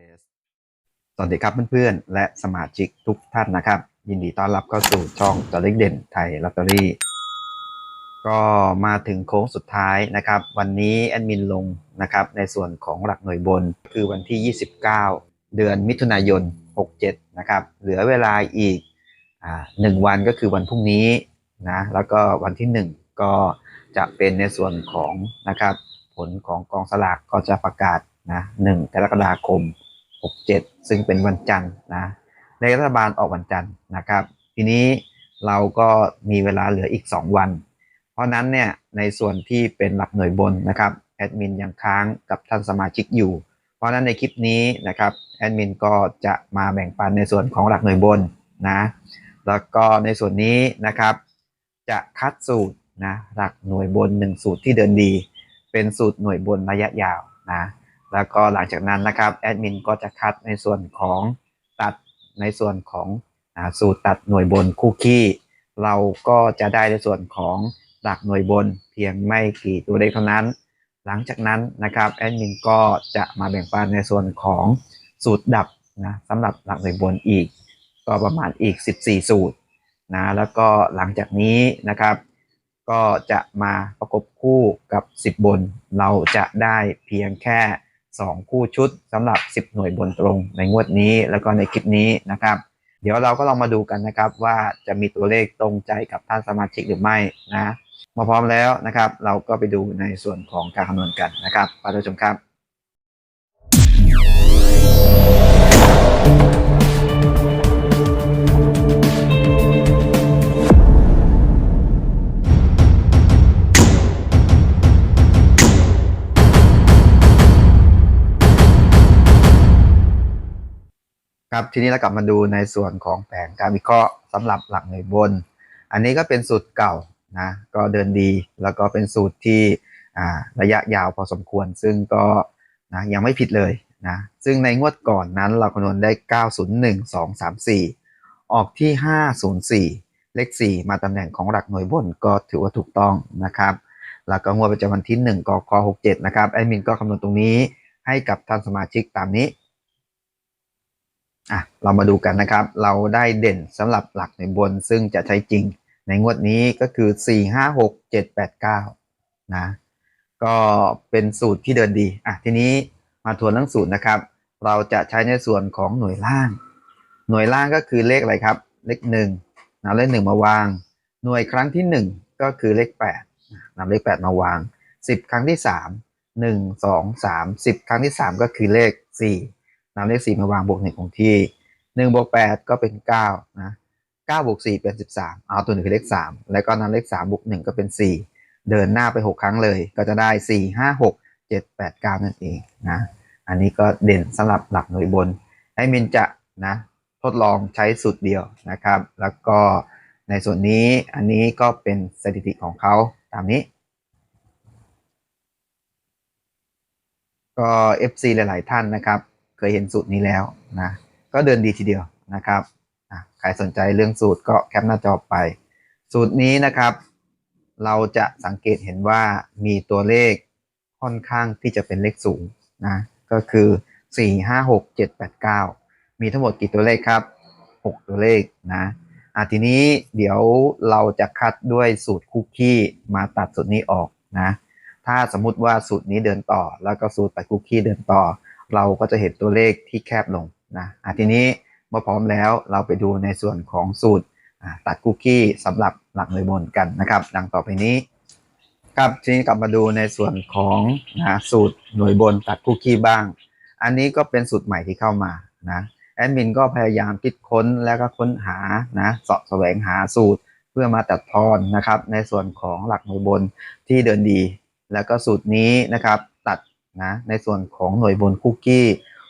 สสวัสดีครับเพื่อนๆ และสมาชิกทุกท่านนะครับ ยินดีต้อนรับเข้าสู่ช่องตัวเล็กเด่นไทยลอตเตอรี่ ก็มาถึงโค้งสุดท้ายนะครับ วันนี้แอดมินลงนะครับ ในส่วนของหลักหน่วยบนคือวันที่ 29 เดือนมิถุนายน 67 นะครับ เหลือเวลาอีกอหนึ่งวันก็คือวันพรุ่งนี้นะแล้วก็วันที่ 1 ก็จะเป็นในส่วนของนะครับผลของกองสลากก็จะประกาศนะ1กรกฎาคม 67 ซึ่งเป็นวันจันทร์นะในรัฐบาลออกวันจันทร์นะครับ ทีนี้เราก็มีเวลาเหลืออีก 2 วัน เพราะนั้นเนี่ยในส่วนที่เป็นหลักหน่วยบนนะครับแอดมินยังค้างกับท่านสมาชิกอยู่ เพราะฉะนั้นในคลิปนี้นะครับแอดมินก็จะมาแบ่งปันในส่วนของหลักหน่วยบนนะแล้วก็ในส่วนนี้นะครับ จะคัดสูตรนะหลักหน่วยบน 1 สูตรที่เดินดี เป็นสูตรหน่วยบนระยะยาวนะ แล้วก็หลังจากนั้นนะครับแอดมินก็จะคัดในส่วนของตัดในส่วนของอสูตรตัดหน่วยบนคู่ขี้ เราก็จะได้ในส่วนของหลักหน่วยบนเพียงไม่กี่ตัวเลขเท่านั้น หลังจากนั้นนะครับแอดมินก็จะมาแบ่งปันในส่วนของสูตรดับนะสำหรับหลักหน่วยบนอีก ก็ประมาณอีก 14 สูตรนะแล้วก็หลังจากนี้นะครับ ก็จะมาประกบคู่กับ 10 บน เราจะได้เพียงแค่ 2 คู่ชุดสำหรับ 10 หน่วยบนตรงในงวดนี้แล้วก็ในคลิปนี้นะครับ เดี๋ยวเราก็ลองมาดูกันนะครับว่าจะมีตัวเลขตรงใจกับท่านสมาชิกหรือไม่นะมาพร้อมแล้วนะครับ เราก็ไปดูในส่วนของการคำนวณกันนะครับไปดูชมครับ ครับทีนี้เรากลับมาดูในส่วนของแผนการวิเคราะห์สำหรับหลักหน่วยบน อันนี้ก็เป็นสูตรเก่านะก็เดินดีแล้วก็เป็นสูตรที่ระยะยาวพอสมควร ซึ่งก็นะยังไม่ผิดเลยนะซึ่งในงวดก่อนนั้นเราคำนวณได้ 901 2 3 4 ออกที่ 504 เลข 4 มาตำแหน่งของหลักหน่วยบนก็ถือว่าถูกต้องนะครับ แล้วก็งวดประจำวันที่ 1กก67 นะครับแอดมินก็คำนวณตรงนี้ให้กับท่านสมาชิกตามนี้ อะเรามาดูกันนะครับ เราได้เด่นสำหรับหลักในบนซึ่งจะใช้จริง ในงวดนี้ก็คือ 4 5 6 7 8 9นะก็เป็นสูตรที่เดินดีอะทีนี้มาทวนเรื่องสูตรนะครับ เราจะใช้ในส่วนของหน่วยล่าง หน่วยล่างก็คือเลขอะไรครับ เลขหนึ่งนำเลขหนึ่งมาวาง หน่วยครั้งที่หนึ่งก็คือเลขแปดนำเลขแปดมาวางสิบครั้งที่สามหนึ่งสองสามสิบครั้งที่สามก็คือเลขสี่ นำเลขสี่มาวางบวกหนึ่งของที่หนึ่งบวกแปดก็เป็นเก้านะเก้าบวกสี่เป็นสิบสามเอาตัวหนึ่งคือเลขสามแล้วก็นำเลขสามบวกหนึ่งก็เป็นสี่เดินหน้าไปหกครั้งเลย ก็จะได้สี่ห้าหกเจ็ดแปดเก้านั่นเองนะอันนี้ก็เด่นสำหรับหลักหน่วยบน ให้มินจะนะทดลองใช้สูตรเดียวนะครับ แล้วก็ในส่วนนี้อันนี้ก็เป็นสถิติของเขาตามนี้ ก็ FC หลาย ๆ ท่านนะครับ เคยเห็นสูตรนี้แล้วนะ ก็เดินดีทีเดียวนะครับใครสนใจเรื่องสูตรก็แคปหน้าจอไป สูตรนี้นะครับ เราจะสังเกตเห็นว่ามีตัวเลขค่อนข้างที่จะเป็นเลขสูงนะก็คือ 4 5 6 7 8 9 มีทั้งหมดกี่ตัวเลขครับ 6 ตัวเลขนะอะทีนี้เดี๋ยวเราจะคัดด้วยสูตรคุกกี้มาตัดสูตรนี้ออกนะ ถ้าสมมุติว่าสูตรนี้เดินต่อ แล้วก็สูตรตัดคุกกี้เดินต่อ เราก็จะเห็นตัวเลขที่แคบลงนะอะทีนี้เมื่อพร้อมแล้วเราไปดูในส่วนของสูตรตัดคุกกี้สำหรับหลักหน่วยบนกันนะครับ ดังต่อไปนี้ครับทีนี้กลับมาดูในส่วนของนะสูตรหน่วยบนตัดคุกกี้บ้าง อันนี้ก็เป็นสูตรใหม่ที่เข้ามานะแอดมินก็พยายามคิดค้นแล้วก็ค้นหานะสาะแสวงหาสูตรเพื่อมาตัดทอนนะครับ ในส่วนของหลักหน่วยบนที่เดินดี แล้วก็สูตรนี้นะครับ นะในส่วนของหน่วยบนคุกกี้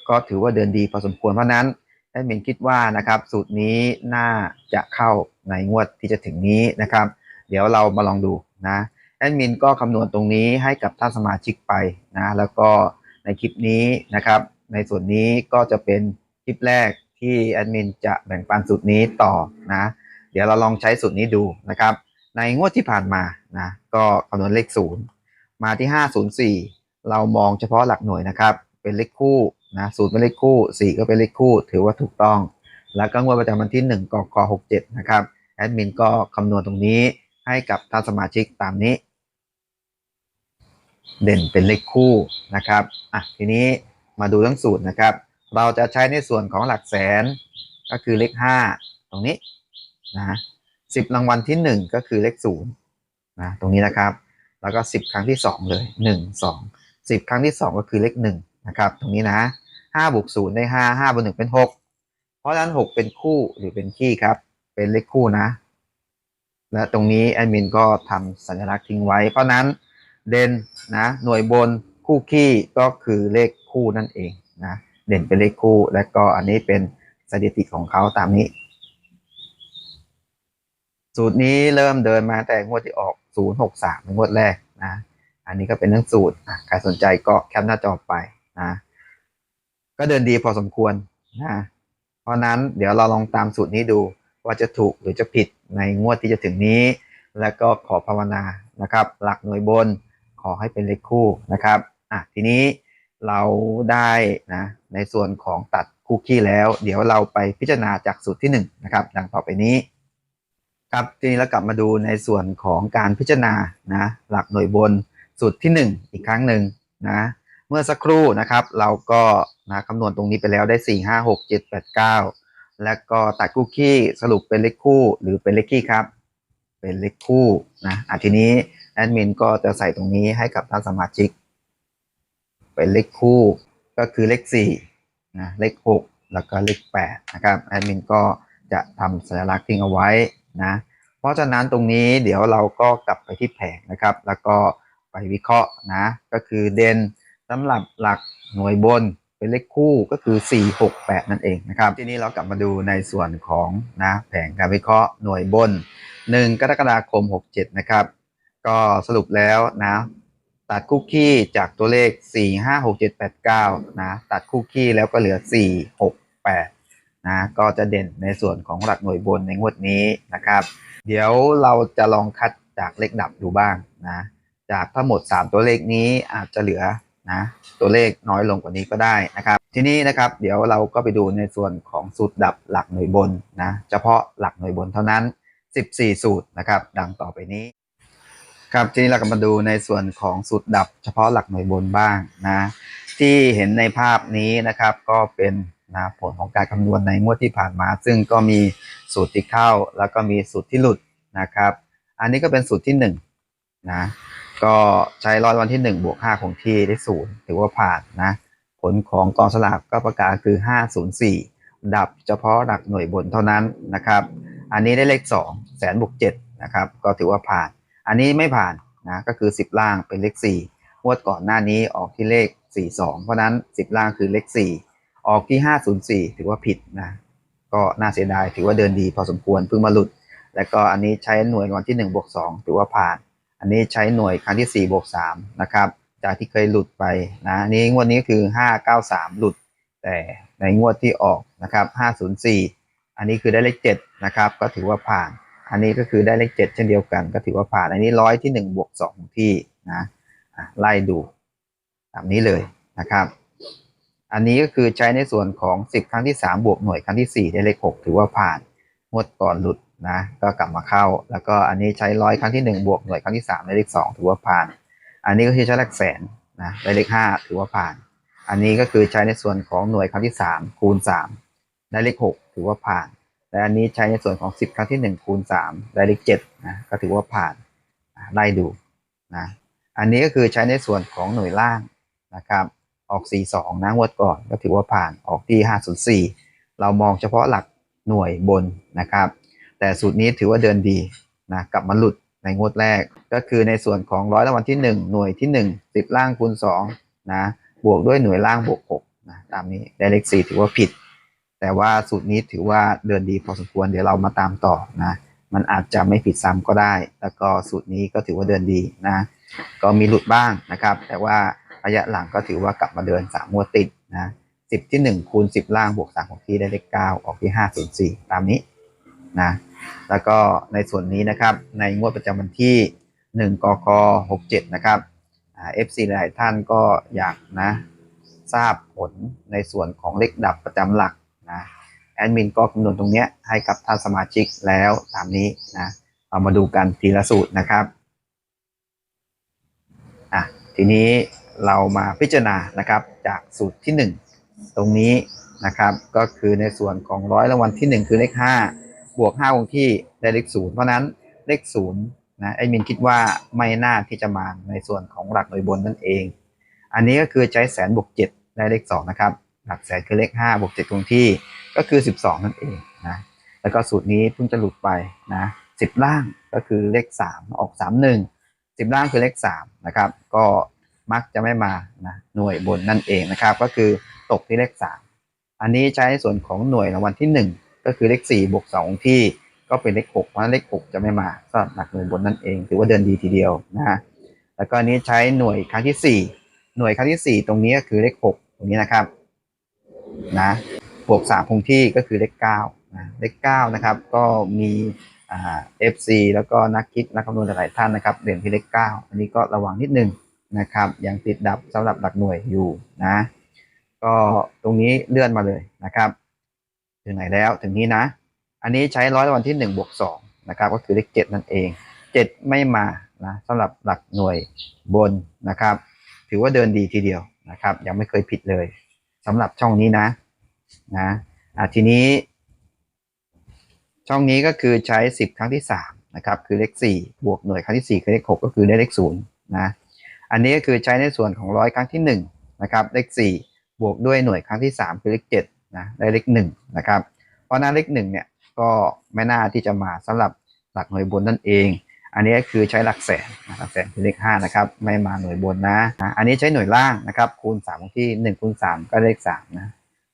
ก็ถือว่าเดินดีพอสมควร เพราะนั้นแอดมินคิดว่านะครับสูตรนี้น่าจะเข้าในงวดที่จะถึงนี้นะครับ เดี๋ยวเรามาลองดูนะแอดมินก็คำนวณตรงนี้ให้กับท่านสมาชิกไปนะแล้วก็ในคลิปนี้นะครับ ในส่วนนี้ก็จะเป็นคลิปแรกที่แอดมินจะแบ่งปันสูตรนี้ต่อนะเดี๋ยวเราลองใช้สูตรนี้ดูนะครับ ในงวดที่ผ่านมานะก็คำนวณเลขศูนย์มาที่ 504 เรามองเฉพาะหลักหน่วยนะครับ เป็นเลขคู่นะสูตรเป็นเลขคู่สี่ก็เป็นเลขคู่ ถือว่าถูกต้อง แล้วก็งวดประจำวันที่หนึ่งกกหกเจ็ดนะครับแอดมินก็คำนวณตรงนี้ให้กับท่านสมาชิกตามนี้ เด่นเป็นเลขคู่นะครับอะทีนี้มาดูเรื่องสูตรนะครับ เราจะใช้ในส่วนของหลักแสนก็คือเลขห้าตรงนี้นะสิบรางวัลที่หนึ่งก็คือเลขศูนย์นะตรงนี้นะครับ แล้วก็สิบครั้งที่สองเลยหนึ่งสอง สิบครั้งที่สองก็คือเลขหนึ่งนะครับตรงนี้นะห้าบวกศูนย์ได้ห้าห้าบวกหนึ่งเป็นหกเพราะฉะนั้นหกเป็นคู่หรือเป็นขี้ครับ เป็นเลขคู่นะ และตรงนี้แอดมินก็ทำสัญลักษณ์ทิ้งไว้ เพราะนั้นเด่นนะหน่วยบนคู่ขี้ก็คือเลขคู่นั่นเองนะเด่นเป็นเลขคู่ และก็อันนี้เป็นสถิติของเขาตามนี้ สูตรนี้เริ่มเดินมาแต่งวดที่ออก 063เป็นงวดแรกนะ อันนี้ก็เป็นเรื่องสูตรใครสนใจก็แคปหน้าจอไปนะ ก็เดินดีพอสมควรนะ เพราะนั้นเดี๋ยวเราลองตามสูตรนี้ดูว่าจะถูกหรือจะผิดในงวดที่จะถึงนี้ แล้วก็ขอภาวนานะครับ หลักหน่วยบนขอให้เป็นเลขคู่นะครับอะทีนี้เราได้นะในส่วนของตัดคู่ขี้แล้ว เดี๋ยวเราไปพิจารณาจากสูตรที่หนึ่งนะครับดังต่อไปนี้ครับทีนี้เรากลับมาดูในส่วนของการพิจารณานะหลักหน่วยบน สูตรที่หนึ่งอีกครั้งหนึ่งนะ เมื่อสักครู่นะครับ เราก็นะคำนวณตรงนี้ไปแล้วได้สี่ห้าหกเจ็ดแปดเก้าแล้วก็ตัดคู่ขี้สรุปเป็นเลขคู่หรือเป็นเลขขี้ครับ เป็นเลขคู่นะอะทีนี้แอดมินก็จะใส่ตรงนี้ให้กับท่านสมาชิก เป็นเลขคู่ก็คือเลขสี่นะเลขหกแล้วก็เลขแปดนะครับแอดมินก็จะทำสัญลักษณ์ทิ้งเอาไว้นะเพราะฉะนั้นตรงนี้เดี๋ยวเราก็กลับไปที่แผงนะครับ แล้วก็ ไปวิเคราะห์นะ ก็คือเด่นสำหรับหลักหน่วยบนเป็นเลขคู่ก็คือ 4 6 8 นั่นเองนะครับ ทีนี้เรากลับมาดูในส่วนของนะแผงการวิเคราะห์หน่วยบน 1 กรกฎาคม 67 นะครับ ก็สรุปแล้วนะตัดคู่ขี้จากตัวเลข 4 5 6 7 8 9 นะตัดคู่ขี้แล้วก็เหลือ 4 6 8 นะก็จะเด่นในส่วนของหลักหน่วยบนในงวดนี้นะครับ เดี๋ยวเราจะลองคัดจากเลขดับดูบ้างนะ จากทั้งหมด 3 ตัวเลขนี้อาจจะเหลือนะตัวเลขน้อยลงกว่านี้ก็ได้นะครับ ทีนี้นะครับเดี๋ยวเราก็ไปดูในส่วนของสูตรดับหลักหน่วยบนนะเฉพาะหลักหน่วยบนเท่านั้น 14 สูตรนะครับ ดังต่อไปนี้ ครับทีนี้เราก็มาดูในส่วนของสูตรดับเฉพาะหลักหน่วยบนบ้างนะที่เห็นในภาพนี้นะครับก็เป็นนะผลของการคำนวณในงวดที่ผ่านมา ซึ่งก็มีสูตรที่เข้าแล้วก็มีสูตรที่หลุดนะครับ อันนี้ก็เป็นสูตรที่หนึ่งนะ ก็ใช้ร้อยวันที่หนึ่งบวกห้าของที่ได้ศูนย์ถือว่าผ่านนะ ผลของกองสลากก็ประกาศคือ504ดับเฉพาะหลักหน่วยบนเท่านั้นนะครับ อันนี้ได้เลข2แสนบวก7นะครับ ก็ถือว่าผ่าน อันนี้ไม่ผ่านนะก็คือ10ล่างเป็นเลข4งวดก่อนหน้านี้ออกที่เลข42เพราะนั้น10ล่างคือเลข4ออกที่504ถือว่าผิดนะก็น่าเสียดายถือว่าเดินดีพอสมควรเพิ่งมาหลุด แล้วก็อันนี้ใช้หน่วยวันที่1บวก2ถือว่าผ่าน อันนี้ใช้หน่วยครั้งที่ 4 บวก 3 นะครับ จากที่เคยหลุดไปนะนี้งวดนี้คือ 593 หลุด แต่ในงวดที่ออกนะครับ 504 อันนี้คือได้เลข 7 นะครับ ก็ถือว่าผ่าน อันนี้ก็คือได้เลข 7 เช่นเดียวกัน ก็ถือว่าผ่าน อันนี้ร้อยที่ 1 บวก2ของที่นะอะไล่ดูแบบนี้เลยนะครับ อันนี้ก็คือใช้ในส่วนของ 10 ครั้งที่ 3 บวกหน่วยครั้งที่ 4 ได้เลข 6 ถือว่าผ่าน งวดก่อนหลุด นะก็กลับมาเข้า แล้วก็อันนี้ใช้ร้อยครั้งที่ 1 บวกหน่วยครั้งที่3ได้เลข2ถือว่าผ่าน อันนี้ก็คือใช้หลักแสนนะได้เลขห้าถือว่าผ่าน อันนี้ก็คือใช้ในส่วนของหน่วยครั้งที่สามคูณสามได้เลขหกถือว่าผ่าน และอันนี้ใช้ในส่วนของสิบครั้งที่หนึ่งคูณสามได้เลขเจ็ดนะก็ถือว่าผ่านไล่ดูนะอันนี้ก็คือใช้ในส่วนของหน่วยล่างนะครับออกสี่สองนะงวดก่อนก็ถือว่าผ่านออกที่ห้าศูนสี่เรามองเฉพาะหลักหน่วยบนนะครับ แต่สูตรนี้ถือว่าเดินดีนะกลับมาหลุดในงวดแรก ก็คือในส่วนของร้อยรางวัลที่ 1 หน่วยที่ 1 10 ล่างคูณ2นะบวกด้วยหน่วยล่างบวก6นะตามนี้ได้เลข4ถือว่าผิด แต่ว่าสูตรนี้ถือว่าเดินดีพอสมควรเดี๋ยวเรามาตามต่อนะมันอาจจะไม่ผิดซ้ำก็ได้ แล้วก็สูตรนี้ก็ถือว่าเดินดีนะก็มีหลุดบ้างนะครับ แต่ว่าระยะหลังก็ถือว่ากลับมาเดิน3งวดติดนะ10 ที่ 1 คูณ 10 ล่างบวก3ของที่ได้เลข9ออกที่ 504 ตามนี้นะ แล้วก็ในส่วนนี้นะครับในงวดประจำวันที่ 1กก67 นะครับเอ่า FC หลายท่านก็อยากนะทราบผลในส่วนของเลขดับประจำหลักนะแอดมินก็คำนวณตรงเนี้ยให้กับท่านสมาชิกแล้วตามนี้นะเอามาดูกันทีละสูตรนะครับอะทีนี้เรามาพิจารณานะครับจากสูตรที่ 1 ตรงนี้นะครับก็คือในส่วนของร้อยรางวัลที่ 1 คือเลข5 บวก5คงที่ได้เลข0เพราะนั้นเลข0นะแอดมินคิดว่าไม่น่าที่จะมาในส่วนของหลักโดยบนนั่นเอง อันนี้ก็คือใช้แสนบวก7ได้เลข2นะครับหลักแสนคือเลข5บวก7คงที่ก็คือ 12 นั่นเองนะแล้วก็สูตรนี้เพิ่งจะหลุดไปนะ10 ล่างก็คือเลข 3 ออก 3 1 10 ล่างคือเลข3นะครับก็มักจะไม่มานะหน่วยบนนั่นเองนะครับ ก็คือตกที่เลข 3 อันนี้ใช้ส่วนของหน่วยรางวัลที่ 1 ก็คือเลข4บวก2ที่ก็เป็นเลข6เพราะนั้นเลข 6 จะไม่มาสำหรับหลักหน่วยบนนั่นเอง ถือว่าเดินดีทีเดียวนะฮะแล้วก็อันนี้ใช้หน่วยครั้งที่ 4 หน่วยครั้งที่ 4 ตรงนี้ก็คือเลข 6 ตรงนี้นะครับนะบวก3คงที่ก็คือเลข9นะเลข9นะครับก็มีเอ่า FC แล้วก็นักคิดนักคำนวณหลายท่านนะครับเด่นที่เลข 9 อันนี้ก็ระวังนิดนึงนะครับยังติดดับสำหรับหลักหน่วยอยู่นะ ก็ตรงนี้เลื่อนมาเลยนะครับ ถึงไหนแล้วถึงนี้นะ อันนี้ใช้ร้อยวันที่1บวก2นะครับก็คือเลข7นั่นเอง 7 ไม่มานะสำหรับหลักหน่วยบนนะครับ ถือว่าเดินดีทีเดียวนะครับ ยังไม่เคยผิดเลยสำหรับช่องนี้นะนะอะทีนี้ ช่องนี้ก็คือใช้ 10 ครั้งที่3นะครับคือเลข4บวกหน่วยครั้งที่4คือเลข6ก็คือได้เลข0นะอันนี้ก็คือใช้ในส่วนของร้อยครั้งที่1นะครับเลข4บวกด้วยหน่วยครั้งที่ 3 คือเลข7 นะได้เลข1นะครับ เพราะนั้นเลข1เนี่ยก็ไม่น่าที่จะมาสำหรับหลักหน่วยบนนั่นเอง อันนี้ก็คือใช้หลักแสนนะหลักแสนคือเลข5นะครับไม่มาหน่วยบนนะ อันนี้ใช้หน่วยล่างนะครับคูณ3ของที่ 1คูณ3 ก็เลข3นะ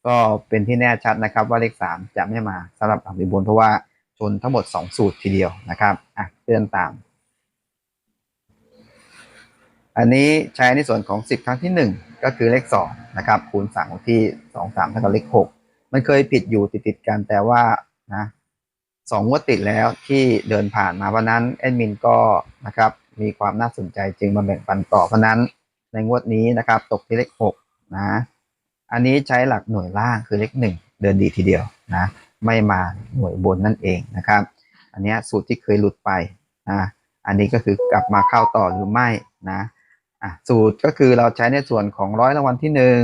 ก็เป็นที่แน่ชัดนะครับว่าเลข 3 จะไม่มาสำหรับหลักหน่วยบนเพราะว่าชนทั้งหมด 2 สูตรทีเดียวนะครับอะเลื่อนตาม อันนี้ใช้ในส่วนของ 10 ครั้งที่ 1 ก็คือเลข2นะครับคูณ3ของที่ 2 3เท่ากับเลข 6 มันเคยผิดอยู่ติดติดกันแต่ว่านะสองงวดติดแล้วที่เดินผ่านมาเพราะนั้นแอดมินก็นะครับมีความน่าสนใจจึงมาแบ่งปันต่อเพราะนั้นในงวดนี้นะครับตกที่เลข 6 นะ อันนี้ใช้หลักหน่วยล่างคือเลข 1 เดินดีทีเดียวนะไม่มาหน่วยบนนั่นเองนะครับ อันนี้สูตรที่เคยหลุดไปนะอันนี้ก็คือกลับมาเข้าต่อหรือไม่นะ อะสูตรก็คือเราใช้ในส่วนของร้อยรางวัลที่หนึ่ง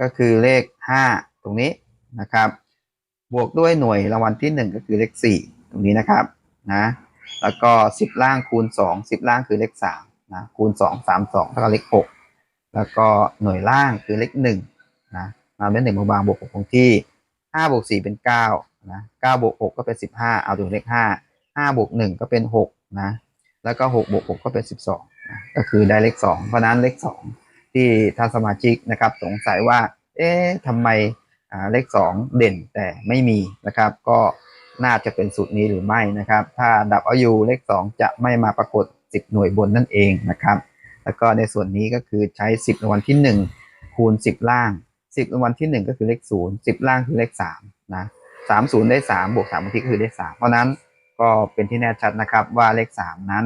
ก็คือเลขห้าตรงนี้นะครับ บวกด้วยหน่วยรางวัลที่หนึ่งก็คือเลขสี่ตรงนี้นะครับนะแล้วก็สิบล่างคูณสองสิบล่างคือเลขสามนะคูณสองสามสองเท่ากับเลขหกแล้วก็หน่วยล่างคือเลขหนึ่งนะมาเป็นหนึ่งบางบวกหกคงที่ห้าบวกสี่เป็นเก้านะเก้าบวกหกก็เป็นสิบห้าเอาถึงเลขห้าห้าบวกหนึ่งก็เป็นหกนะแล้วก็หกบวกหกก็เป็นสิบสอง ก็คือได้เลขสองเพราะนั้นเลขสองที่ท่านสมาชิกนะครับสงสัยว่า เอ๊ะทำไมเลข2เด่นแต่ไม่มีนะครับ ก็น่าจะเป็นสูตรนี้หรือไม่นะครับ ถ้าดับเอาอยู่เลข2จะไม่มาปรากฏ 10 หน่วยบนนั่นเองนะครับ แล้วก็ในส่วนนี้ก็คือใช้ 10รางวัลที่ 1 คูณ 10 ล่าง 10รางวัลที่ 1 ก็คือเลข 0 10 ล่างคือเลข3นะ30 ได้ 3 บวก3บางทีก็คือเลข3เพราะนั้นก็เป็นที่แน่ชัดนะครับว่าเลข 3 นั้น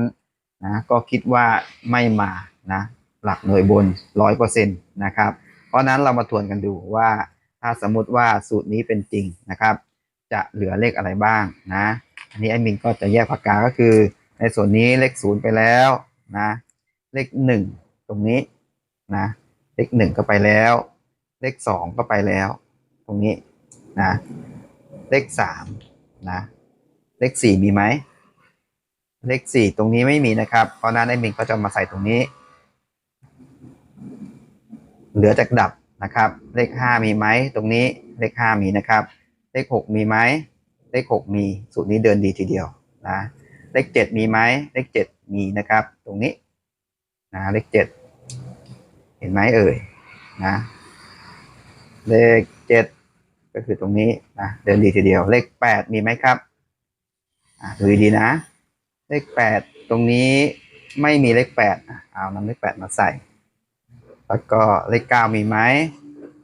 นะก็คิดว่าไม่มานะหลักหน่วยบน100%นต์นะครับ เพราะนั้นเรามาทวนกันดูว่าถ้าสมมุติว่าสูตรนี้เป็นจริงนะครับ จะเหลือเลขอะไรบ้างนะ อันนี้แอดมินก็จะแยกปากกาก็คือ ในส่วนนี้เลขศูนย์ไปแล้วนะ เลขหนึ่งตรงนี้นะ เลขหนึ่งก็ไปแล้ว เลขสองก็ไปแล้ว ตรงนี้นะ เลขสามนะ เลขสี่มีไหม เลขสี่ตรงนี้ไม่มีนะครับ เพราะนั้นแอดมินก็จะมาใส่ตรงนี้ เหลือจากดับนะครับ เลขห้ามีไหมตรงนี้เลขห้ามีนะครับ เลขหกมีไหมเลขหกมีสูตรนี้เดินดีทีเดียวนะเลขเจ็ดมีไหมเลขเจ็ดมีนะครับ ตรงนี้นะเลขเจ็ดเห็นไหมเอ่ยนะเลขเจ็ดก็คือตรงนี้นะเดินดีทีเดียว เลขแปดมีไหมครับดูดีๆนะ เลขแปดตรงนี้ไม่มีเลขแปดอะเอานำเลขแปดมาใส่ แล้วก็เลขเก้ามีไหม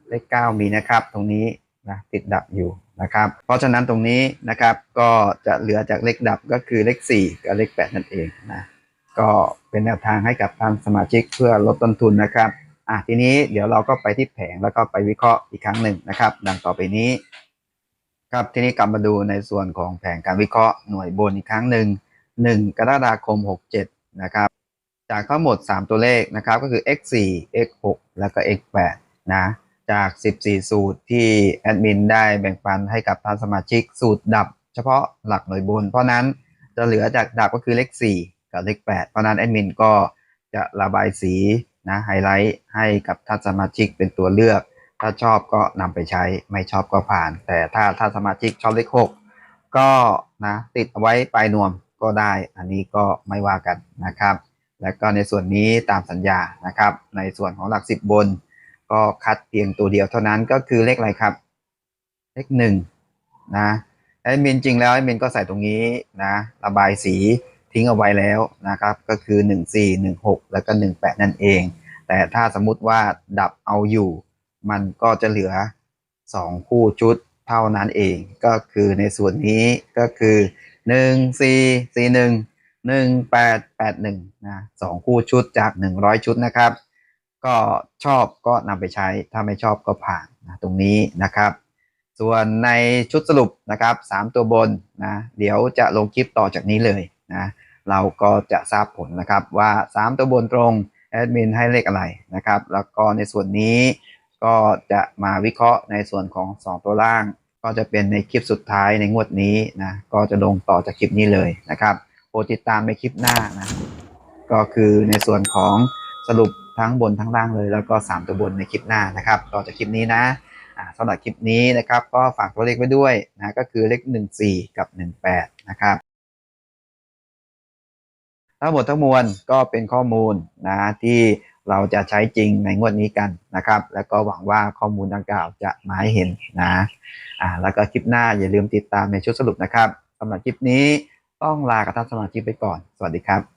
เลขเก้ามีนะครับ ตรงนี้นะติดดับอยู่นะครับ เพราะฉะนั้นตรงนี้นะครับก็จะเหลือจากเลขดับก็คือเลขสี่กับเลขแปดนั่นเองนะก็เป็นแนวทางให้กับท่านสมาชิกเพื่อลดต้นทุนนะครับอะทีนี้เดี๋ยวเราก็ไปที่แผงแล้วก็ไปวิเคราะห์อีกครั้งหนึ่งนะครับ ดังต่อไปนี้ ครับทีนี้กลับมาดูในส่วนของแผนการวิเคราะห์หน่วยบนอีกครั้งหนึ่ง 1 กรกฎาคม 67 นะครับ จากทั้งหมด 3 ตัวเลขนะครับก็คือ x 4 x 6 แล้วก็ x 8 นะจาก 14 สูตรที่แอดมินได้แบ่งปันให้กับท่านสมาชิกสูตรดับ เฉพาะหลักหน่วยบน เพราะนั้นจะเหลือจากดับก็คือเลข 4 กับเลข 8 เพราะนั้นแอดมินก็จะระบายสีนะไฮไลท์ให้กับท่านสมาชิกเป็นตัวเลือก ถ้าชอบก็นำไปใช้ไม่ชอบก็ผ่าน แต่ถ้าท่านสมาชิกชอบเลข 6 ก็นะติดเอาไว้ปลายนวม ก็ได้ อันนี้ก็ไม่ว่ากันนะครับ แล้วก็ในส่วนนี้ตามสัญญานะครับ ในส่วนของหลักสิบบน ก็คัดเพียงตัวเดียวเท่านั้นก็คือเลขอะไรครับ เลขหนึ่งนะแอดมินจริงแล้วแอดมินก็ใส่ตรงนี้นะระบายสีทิ้งเอาไว้แล้วนะครับ ก็คือ 1 4 1 6 แล้วก็ 1 8 นั่นเอง แต่ถ้าสมมุติว่าดับเอาอยู่ มันก็จะเหลือ 2 คู่ชุดเท่านั้นเอง ก็คือในส่วนนี้ก็คือ 1 4 4 1 1 8 8 1นะสองคู่ชุดจาก100ชุดนะครับ ก็ชอบก็นำไปใช้ถ้าไม่ชอบก็ผ่านนะตรงนี้นะครับ ส่วนในชุดสรุปนะครับ3ตัวบนนะเดี๋ยวจะลงคลิปต่อจากนี้เลยนะเราก็จะทราบผลนะครับว่า 3 ตัวบนตรงแอดมินให้เลขอะไรนะครับ แล้วก็ในส่วนนี้ก็จะมาวิเคราะห์ในส่วนของ 2 ตัวล่าง ก็จะเป็นในคลิปสุดท้ายในงวดนี้นะก็จะลงต่อจากคลิปนี้เลยนะครับโปรดติดตามในคลิปหน้านะก็คือในส่วนของสรุปทั้งบนทั้งล่างเลย แล้วก็ 3 ตัวบนในคลิปหน้านะครับ ต่อจากคลิปนี้นะอ่าสำหรับคลิปนี้นะครับ ก็ฝากตัวเลขไว้ด้วยนะก็คือเลข 14 กับ 18 นะครับทั้งหมดทั้งมวลก็เป็นข้อมูลนะที่ เราจะใช้จริงในงวดนี้กันนะครับ แล้วก็หวังว่าข้อมูลดังกล่าวจะมาให้เห็นนะอ่าแล้วก็คลิปหน้าอย่าลืมติดตามในชุดสรุปนะครับสำหรับคลิปนี้ต้องลากับท่านสมาชิกไปก่อน สวัสดีครับ